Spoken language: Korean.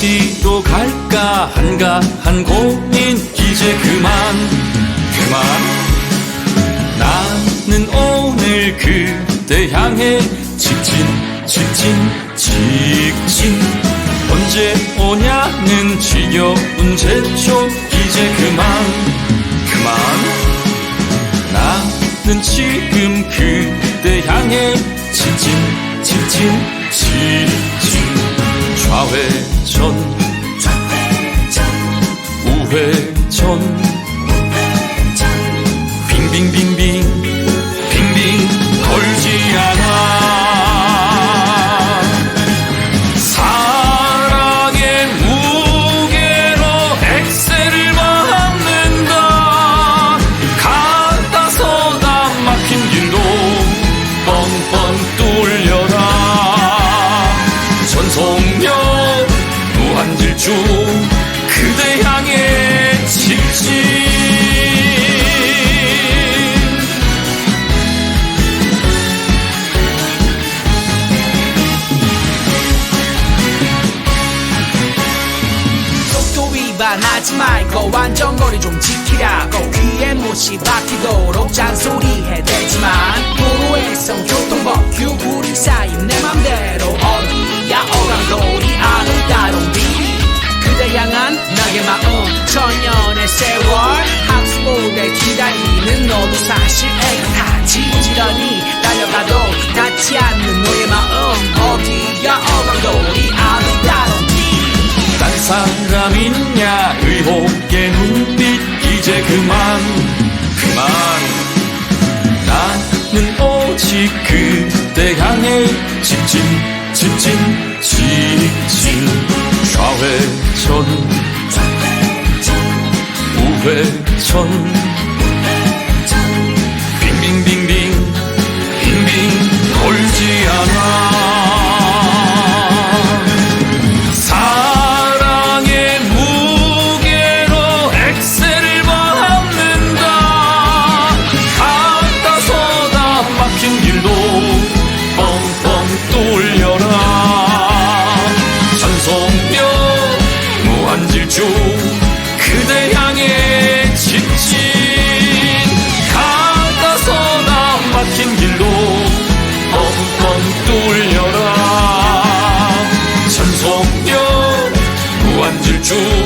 어디로 갈까 한가한 고민. 이제 그만 그만. 나는 오늘 그대 향해 직진 직진 직진. 언제 오냐는 지겨운 제초. 이제 그만 그만. 나는 지금 그대 향해 직진 직진 직진 좌회 위반하지 말고 안전거리 좀 지키라고 귀에 못이 박히도록 잔소리 해대지만 도로에선 교통법 규율이 쌓인 내 맘대로 어디야 어강돌이 아는 따롱비 그대 향한 나의 마음 천년의 세월 학습보대 기다리는 너도 사실 애타지 부지런히 달려가도 닿지 않는 의혹의 눈빛 이제 그만 그만. 나는 오직 그대 향해 직진 직진 직진. 좌회전 우회전 전